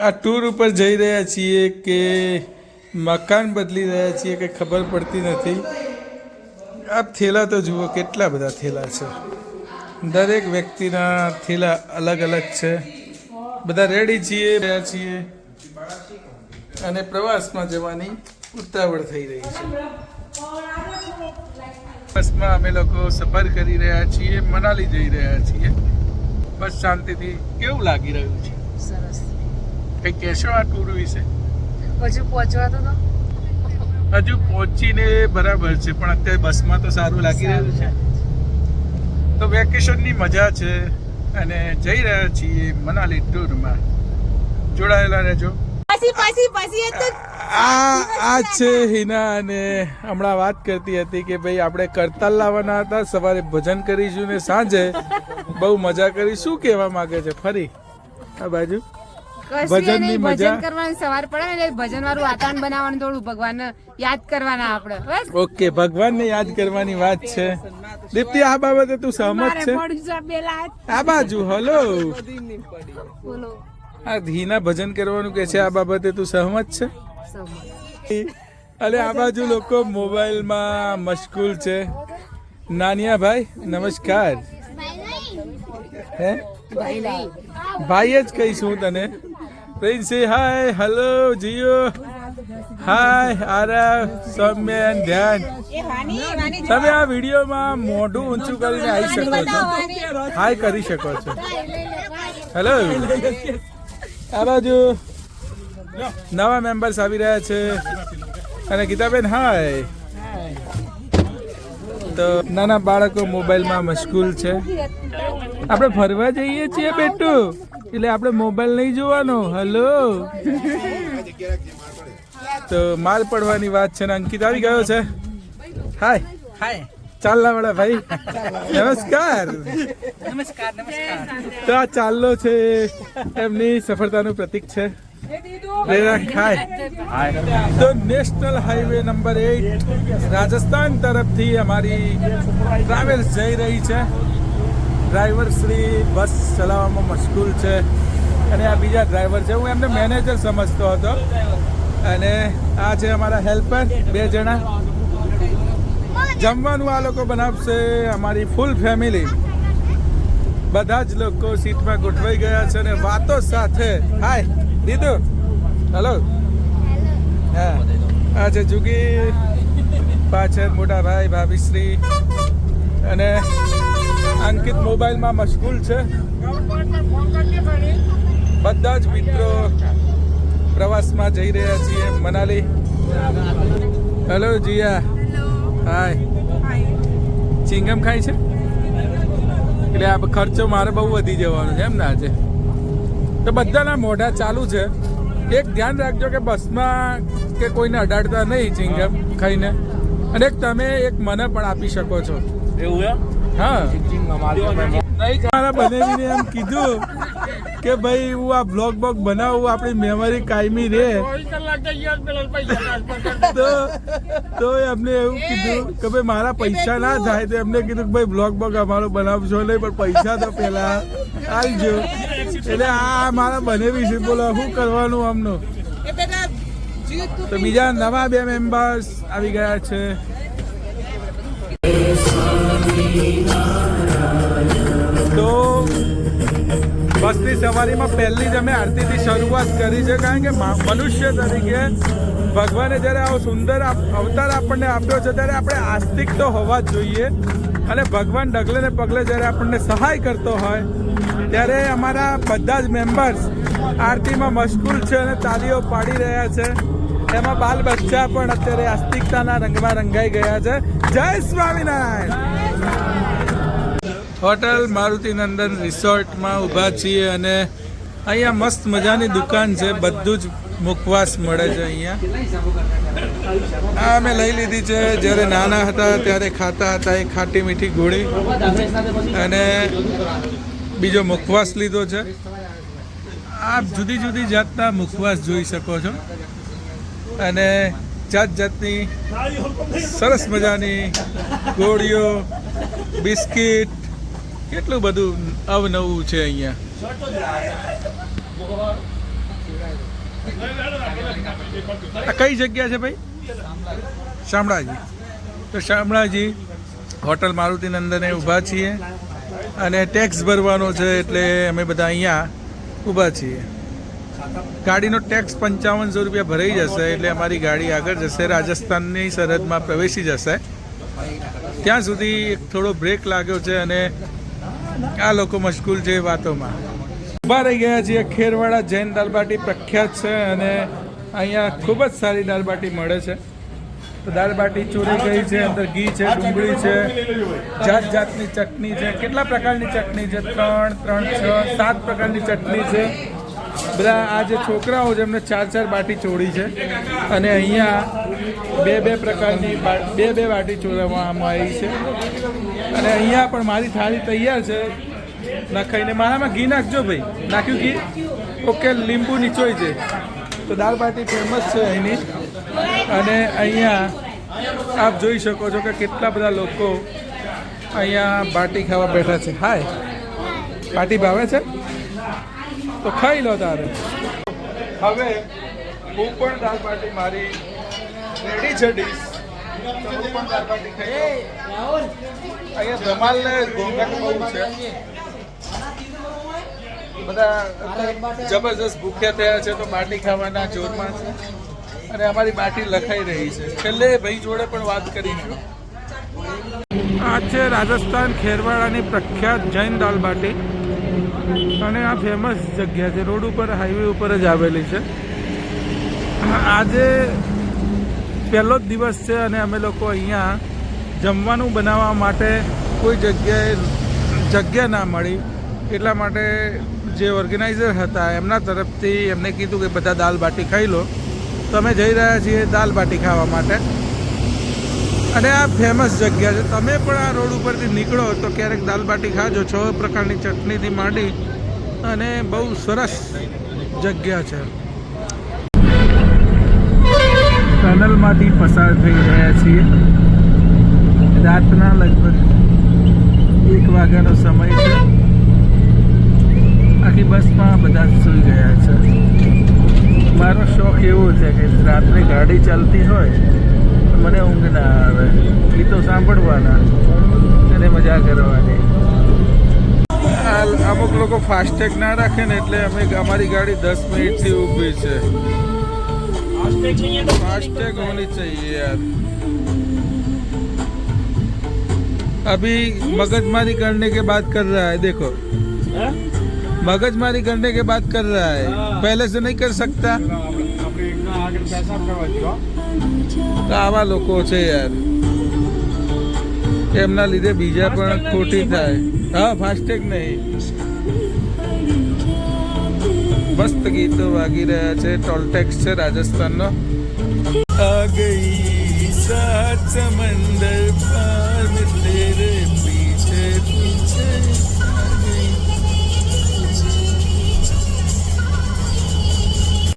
આ ટૂર ઉપર જઈ રહ્યા છીએ કે મકાન બદલી રહ્યા છીએ કે ખબર પડતી નથી. આ થેલા તો જુઓ, કેટલા બધા થેલા છે. દરેક વ્યક્તિના થેલા અલગ અલગ છે. બધા રેડી છીએ, રહ્યા છીએ. અને પ્રવાસમાં જવાની ઉતાવળ થઈ રહી છે. બસમાં અમે લોકો સફર કરી રહ્યા છીએ, મનાલી જઈ રહ્યા છીએ. બસ શાંતિથી કેવું લાગી રહ્યું છે? સરસ. કંઈ કહેશો આ ટૂર વિશે? હજુ પહોંચવા તો હજુ પહોંચીને બરાબર છે પણ અત્યારે બસમાં તો સારું લાગી રહ્યું છે. તો વેકેશનની મજા છે અને જઈ રહ્યા છીએ મનાલી ટૂરમાં. જોડાયેલા રહેજો. આ આ છે હિના અને હમણાં વાત કરતી હતી કે ભાઈ આપણે કરતાલ લાવવાના હતા સવારે ભજન કરીશું ને સાંજે બહુ મજા કરી. શું કહેવા માંગે છે? ફરી. આ બાજુ. કશું ભજનની મજા. ભજન કરવાની સવાર પડે ને ભજન વાળું વાતાવરણ બનાવવાનું થોડું ભગવાન યાદ કરવાના આપણે. ઓકે ઓકે ભગવાનને યાદ કરવાની વાત છે. દીપ્તિ આ બાબતે તું સહમત છે? આ બાજુ હલો. આ ધીના ભજન કરવાનું કે છે આ બાબતે તું સહમત છે? અરે આ બાજુ લોકો મોબાઈલમાં મશગુલ છે. નાનિયા ભાઈ નમસ્કાર હે? ભાઈ જ કહીશ જ કહીશું તને. પ્રિન્સ હાય હેલો જીઓ હાય આરવ સૌમ્ય ધ્યાન તમે આ વિડીયોમાં મોઢું ઊંચું કરીને આવી શકો છો. હાય કરી શકો છો. હેલો આ બાજુ નવા મેમ્બર્સ આવી રહ્યા છે. અને ગીતાબેન હાય તો નાના બાળકો મોબાઈલમાં મશગુલ છે. આપણે ફરવા જઈએ છીએ બેટુ? એટલે આપણે મોબાઈલ નહીં જોવાનો. હલો તો માલ પડવાની વાત છે ને અંકિત આવી ગયો છે. હાય હાય ચાલના વાળા ભાઈ. નમસ્કાર. નમસ્કાર નમસ્કાર. તો આ ચાલ્લો છે એમની સફળતાનું પ્રતીક છે. તો national highway number eight Rajasthan તરફથી અમારી ટ્રાવેલ્સ જઈ રહી છે. ડ્રાઈવર શ્રી બસ ચલાવવામાં મશગુલ છે. અને આ બીજા ડ્રાઈવર છે. હું એમને મેનેજર સમજતો હતો. અને આ છે અમારા હેલ્પર, બે જણા. જમવાનું આ લોકો બનાવશે. અમારી ફૂલ ફેમિલી બધા જ લોકો સીટમાં ગોઠવાઈ ગયા છે અને વાતો સાથે. હાય દીદુ. હલો હા. આ છે જુગી પાછળ મોટા ભાઈ ભાભીશ્રી અને અંકિત મોબાઈલમાં મશગુલ છે. બધા જ મિત્રો પ્રવાસમાં જઈ રહ્યા છીએ. Manali. Hello Jiya. Hi chewing gum ખાય છે? એટલે આ ખર્ચો મારે બહુ વધી જવાનો છે એમ ને આજે. તો બધાના મોઢા ચાલુ છે. એક ધ્યાન રાખજો કે બસમાં કે કોઈને અડાડતા નહીં ચિંગમ ખાઈને. અને તમે એક મને પણ આપી શકો છો. એવું એમ કીધું કે ભાઈ હું આ બ્લોગ બોગ બનાવું આપણી મેમરી કાયમી રહે. તો તો એમને એવું કીધું કે ભાઈ મારા પૈસા ના થાય તો એમને કીધું કે ભાઈ બ્લોગ બોગ અમારો બનાવશો નહીં પણ પૈસા તો પેલા આવજો એટલે આ મારા બનેવી છે બોલો શું કરવાનું આમનું? તો બીજા નવા બે મેમ્બર્સ આવી ગયા છે. તો બસની સવારીમાં પહેલી જ અમે આરતીથી શરૂઆત કરી છે, કારણ કે મનુષ્ય તરીકે ભગવાને જ્યારે આવો સુંદર અવતાર આપણને આપ્યો છે, ત્યારે આપણે આસ્તિક તો હોવા જ જોઈએ. અને ભગવાન ડગલે ને પગલે જ્યારે આપણને સહાય કરતો હોય, ત્યારે અમારા બધા જ મેમ્બર્સ આરતીમાં મશગુલ છે અને તાલીઓ પાડી રહ્યા છે. એમાં બાલ બચ્ચા પણ અત્યારે આસ્તિકતાના રંગમાં રંગાઈ ગયા છે. જય સ્વામિનારાયણ! હોટલ મારુતિ નંદન રિસોર્ટમાં ઊભા છીએ અને અહીંયા મસ્ત મજાની દુકાન છે. બધું જ મુખવાસ મળે છે અહીંયા. આ અમે લઈ લીધી છે. જ્યારે નાના હતા ત્યારે ખાતા હતા એ ખાટી મીઠી ગોળી અને બીજો મુખવાસ લીધો છે. આપ જુદી જુદી જાતના મુખવાસ જોઈ શકો છો. અને જાત જાતની સરસ મજાની ગોળીઓ, બિસ્કિટ, કેટલું બધું અવનવું છે અહીંયા. આ કઈ જગ્યા છે ભાઈ? શામળાજી. તો શામળાજી હોટલ મારુતિનંદને ઊભા છીએ અને ટેક્સ ભરવાનો છે એટલે અમે બધા અહીંયા ઊભા છીએ. ગાડીનો ટેક્સ પંચાવનસો રૂપિયા ભરાઈ જશે એટલે અમારી ગાડી આગળ જશે, રાજસ્થાનની સરહદમાં પ્રવેશી જશે. ત્યાં સુધી એક થોડો બ્રેક લાગ્યો છે અને આ લોકો મશગુલ છે વાતોમાં. ઊભા રહી ગયા છીએ, ખેરવાડા જૈન દાલબાટી પ્રખ્યાત છે અને અહીંયા ખૂબ જ સારી દાલબાટી મળે છે. તો દાલબાટી ચોરી ગઈ છે, અંદર ઘી છે, ડુંગળી છે, જાત જાતની ચટણી છે. કેટલા પ્રકારની ચટણી છે? ત્રણ ત્રણ, છ, સાત પ્રકારની ચટણી છે. બધા આ જે છોકરાઓ છે એમને ચાર ચાર બાટી ચોળી છે. અને અહીંયા બે બે પ્રકારની બે બે બાટી ચોરવામાં આવી છે. અને અહીંયા પણ મારી થાળી તૈયાર છે. નખાઈને મારામાં ઘી નાખજો ભાઈ. નાખ્યું ઘી? ઓકે લીંબુ નીચોય છે. તો દાળ બાટી ફેમસ છે અહીંની. અને અહીંયા આપ જોઈ શકો છો કે કેટલા બધા લોકો અહીંયા બાટી ખાવા બેઠા છે. હાય બાટી ભાવે છે? તો ખાઈ લો તારે. હવે હું પણ દાળ બાટી મારી રેડી છે ડીશ. અહીંયા ધમાલ ને ઘોંઘાટ બહુ છે. બધા જબરજસ્ત ભૂખ્યા થયા છે તો બાટી ખાવાના જોરમાં છે. અને અમારી બાટી લખાઈ રહી છે. છેલ્લે ભાઈ જોડે પણ વાત કરીશું આ છે રાજસ્થાન ખેરવાડાની પ્રખ્યાત જૈન દાલ બાટી. અને આ ફેમસ જગ્યા છે. રોડ ઉપર હાઈવે ઉપર જ આવેલી છે. આજે પહેલો જ દિવસ છે અને અમે લોકો અહીંયા જમવાનું બનાવવા માટે કોઈ જગ્યાએ જગ્યા ના મળી. એટલા માટે જે ઓર્ગેનાઇઝર હતા, એમના તરફથી એમને કીધું કે બધા દાલ બાટી ખાઈ લો. તો અમે જઈ રહ્યા છીએ દાલ બાટી ખાવા માટે. અને આ ફેમસ જગ્યા છે. તમે પણ આ રોડ ઉપરથી નીકળો તો ક્યારેક દાલબાટી ખાજો. છ પ્રકારની ચટણીથી માંડી અને બહુ સરસ જગ્યા છે. ટનલમાંથી પસાર થઈ રહ્યા છીએ. રાતના લગભગ એક વાગ્યાનો સમય છે. આખી બસમાં બધા સૂઈ ગયા છે. મારો શોખ એવો છે કે રાત્રે ગાડી ચાલતી હોય મને ઊંઘ ના આવે ગીતો સાંભળવાના અને મજા કરવાની આ અમુક લોકો ફાસ્ટેગ ના રાખે ને એટલે અમે અમારી ગાડી દસ મિનિટથી ઊભી છે फास्टैग होनी चाहिए यार अभी मगजमारी करने के बाद कर रहा है देखो मगजमारी करने के बाद कर रहा है पहले से नहीं कर सकता તો આવા લોકો છે યાર. એમના લીધે બીજા પણ ખોટી થાય. હા ફાસ્ટેગ નહીં. મસ્ત ગીતો વાગી રહ્યા છે. ટોલટેક્સ છે રાજસ્થાનનો. આ ગઈ સાત સમંદર પાર તેરે પીછે પીછે